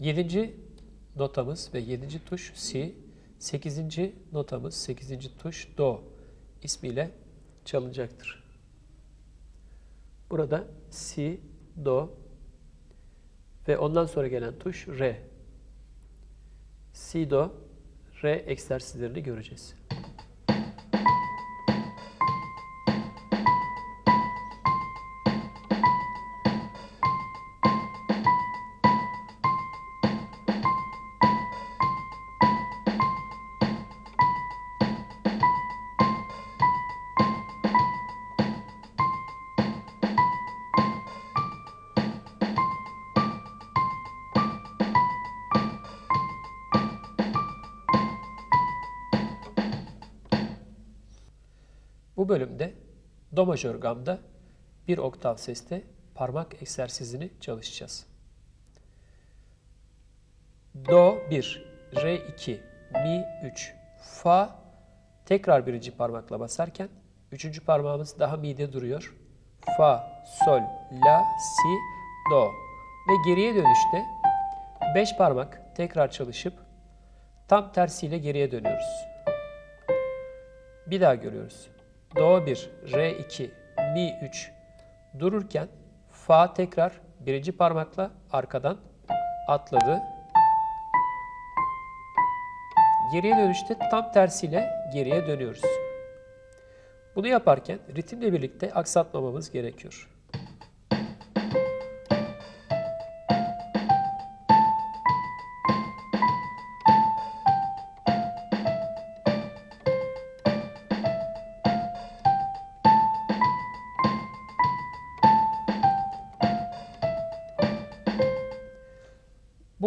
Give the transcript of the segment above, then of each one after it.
Yedinci notamız ve yedinci tuş si, sekizinci notamız, sekizinci tuş do ismiyle çalınacaktır. Burada si, do ve ondan sonra gelen tuş re. Si, do, re egzersizlerini göreceğiz. Bu bölümde do majör gamda bir oktav seste parmak egzersizini çalışacağız. Do 1, re 2, mi 3, fa tekrar birinci parmakla basarken üçüncü parmağımız daha mi'de duruyor. Fa, sol, la, si, do ve geriye dönüşte beş parmak tekrar çalışıp tam tersiyle geriye dönüyoruz. Bir daha görüyoruz. Do 1, Re 2, Mi 3 dururken Fa tekrar birinci parmakla arkadan atladı. Geriye dönüşte tam tersiyle geriye dönüyoruz. Bunu yaparken ritimle birlikte aksatmamamız gerekiyor.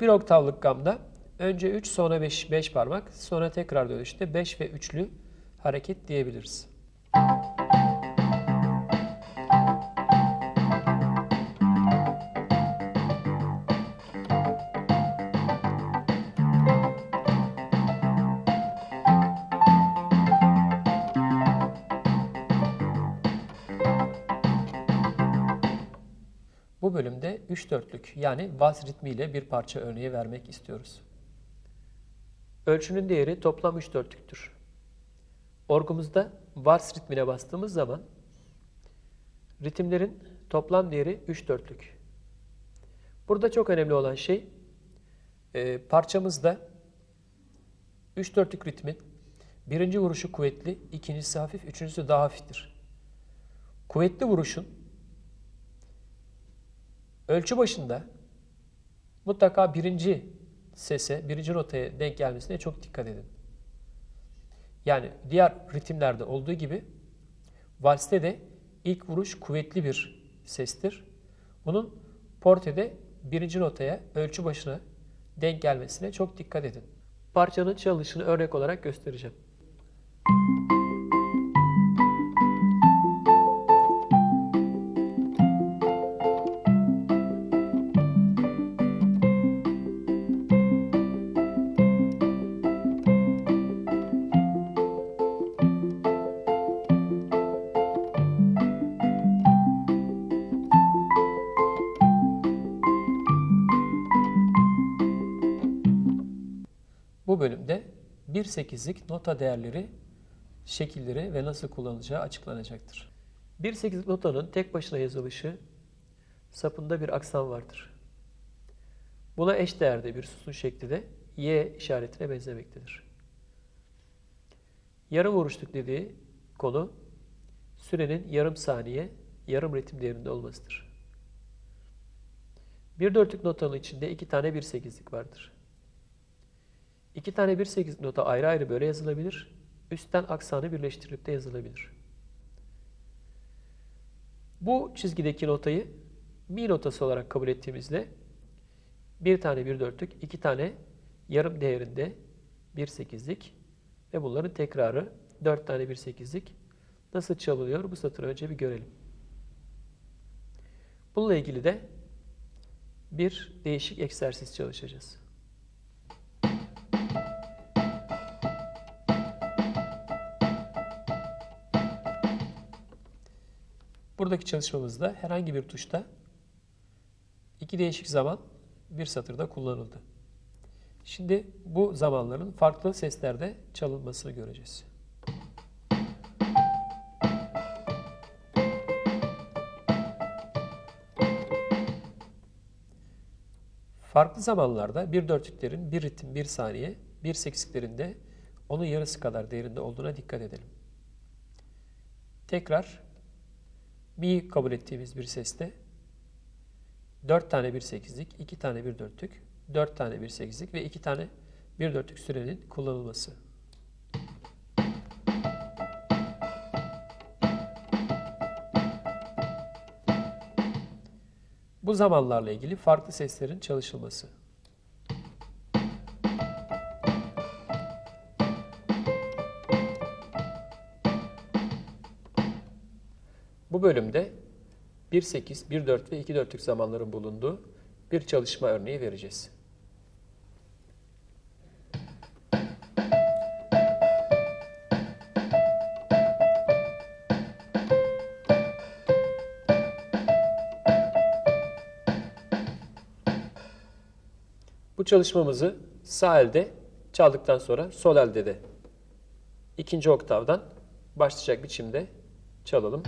Bir oktavlık gamda önce 3 sonra 5, 5 parmak sonra tekrar dönüşte 5 ve üçlü hareket diyebiliriz. Bölümde 3 dörtlük yani vals ritmiyle bir parça örneği vermek istiyoruz. Ölçünün değeri toplam 3 dörtlüktür. Orgumuzda vals ritmine bastığımız zaman ritimlerin toplam değeri 3 dörtlük. Burada çok önemli olan şey e, parçamızda 3 dörtlük ritmin birinci vuruşu kuvvetli, ikincisi hafif, üçüncüsü daha hafiftir. Kuvvetli vuruşun Ölçü başında mutlaka birinci sese, birinci notaya denk gelmesine çok dikkat edin. Yani diğer ritimlerde olduğu gibi valste de ilk vuruş kuvvetli bir sestir. Bunun portede birinci notaya, ölçü başına denk gelmesine çok dikkat edin. Parçanın çalışını örnek olarak göstereceğim. 1-8'lik nota değerleri, şekilleri ve nasıl kullanılacağı açıklanacaktır. 1-8'lik notanın tek başına yazılışı sapında bir aksan vardır. Buna eş değerde bir sütun şekli de Y işaretine benzemektedir. Yarım vuruşluk dediği konu sürenin yarım saniye, yarım ritim değerinde olmasıdır. Bir dörtlük notanın içinde iki tane bir sekizlik vardır. İki tane bir sekiz nota ayrı ayrı böyle yazılabilir. Üstten aksanı birleştirilip de yazılabilir. Bu çizgideki notayı mi notası olarak kabul ettiğimizde bir tane bir dörtlük, iki tane yarım değerinde bir sekizlik ve bunların tekrarı dört tane bir sekizlik nasıl çalınıyor bu satırı önce bir görelim. Bununla ilgili de bir değişik egzersiz çalışacağız. Buradaki çalışmamızda herhangi bir tuşta iki değişik zaman bir satırda kullanıldı. Şimdi bu zamanların farklı seslerde çalınmasını göreceğiz. Farklı zamanlarda bir dörtlüklerin bir ritim bir saniye, bir seksiklerinde onun yarısı kadar değerinde olduğuna dikkat edelim. Tekrar mi kabul ettiğimiz bir seste 4 tane bir sekizlik, 2 tane bir dörtlük, 4 tane bir sekizlik ve 2 tane bir dörtlük sürenin kullanılması. Bu zamanlarla ilgili farklı seslerin çalışılması. Bu bölümde 1-8, 1-4 ve 2-4'lük zamanların bulunduğu bir çalışma örneği vereceğiz. Bu çalışmamızı sağ elde çaldıktan sonra sol elde de ikinci oktavdan başlayacak biçimde çalalım.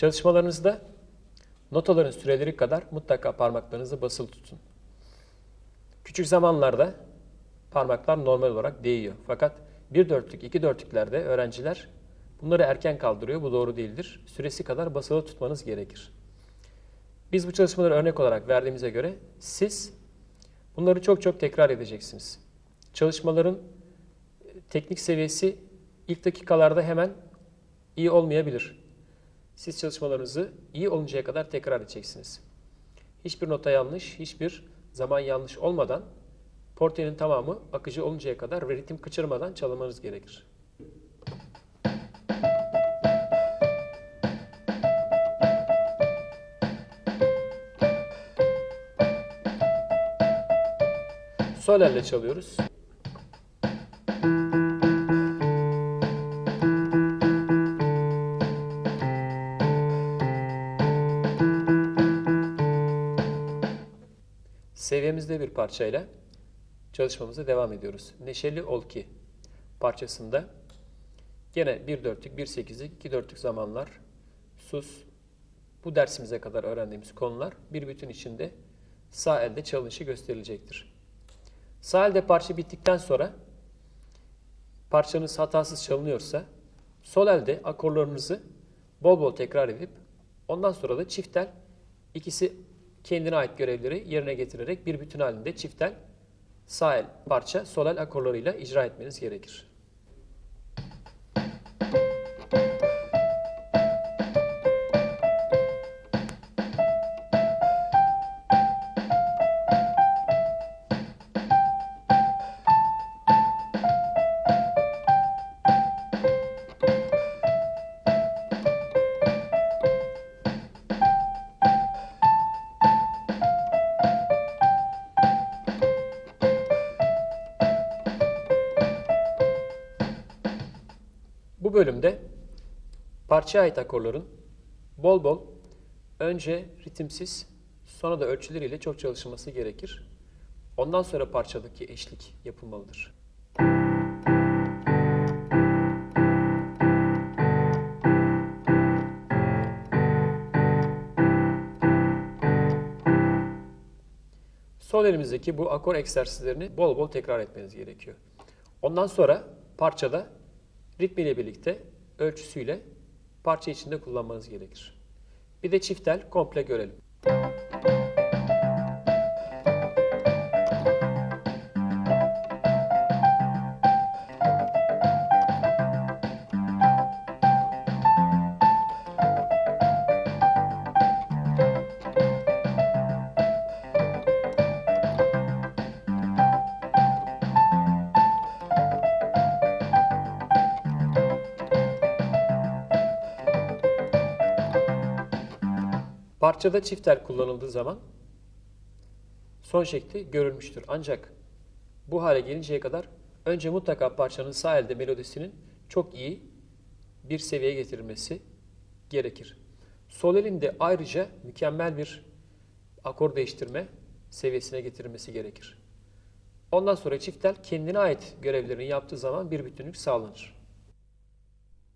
Çalışmalarınızda notaların süreleri kadar mutlaka parmaklarınızı basılı tutun. Küçük zamanlarda parmaklar normal olarak değiyor. Fakat bir dörtlük, iki dörtlüklerde öğrenciler bunları erken kaldırıyor. Bu doğru değildir. Süresi kadar basılı tutmanız gerekir. Biz bu çalışmaları örnek olarak verdiğimize göre siz bunları çok çok tekrar edeceksiniz. Çalışmaların e, teknik seviyesi ilk dakikalarda hemen iyi olmayabilir. Siz çalışmalarınızı iyi oluncaya kadar tekrar edeceksiniz. Hiçbir nota yanlış, hiçbir zaman yanlış olmadan portenin tamamı akıcı oluncaya kadar ve ritim kaçırmadan çalmanız gerekir. Sol elle çalıyoruz. Seviyemizde bir parçayla çalışmamıza devam ediyoruz. Neşeli Ol Ki parçasında gene bir dörtlük, bir sekizlik, iki dörtlük zamanlar, sus, bu dersimize kadar öğrendiğimiz konular bir bütün içinde sağ elde çalınışı gösterilecektir. Sağ elde parça bittikten sonra parçanız hatasız çalınıyorsa sol elde akorlarınızı bol bol tekrar edip ondan sonra da çift tel ikisi kendine ait görevleri yerine getirerek bir bütün halinde çift tel sağ el parça sol el akorlarıyla icra etmeniz gerekir. Bu bölümde parçaya ait akorların bol bol önce ritimsiz sonra da ölçüleriyle çok çalışılması gerekir. Ondan sonra parçadaki eşlik yapılmalıdır. Sol elimizdeki bu akor egzersizlerini bol bol tekrar etmeniz gerekiyor. Ondan sonra parçada ritmiyle birlikte ölçüsüyle parça içinde kullanmanız gerekir. Bir de çift tel komple görelim. Parçada çift kullanıldığı zaman son şekli görülmüştür. Ancak bu hale gelinceye kadar önce mutlaka parçanın sağ elde melodisinin çok iyi bir seviyeye getirilmesi gerekir. Sol elinde ayrıca mükemmel bir akor değiştirme seviyesine getirilmesi gerekir. Ondan sonra çift tel kendine ait görevlerini yaptığı zaman bir bütünlük sağlanır.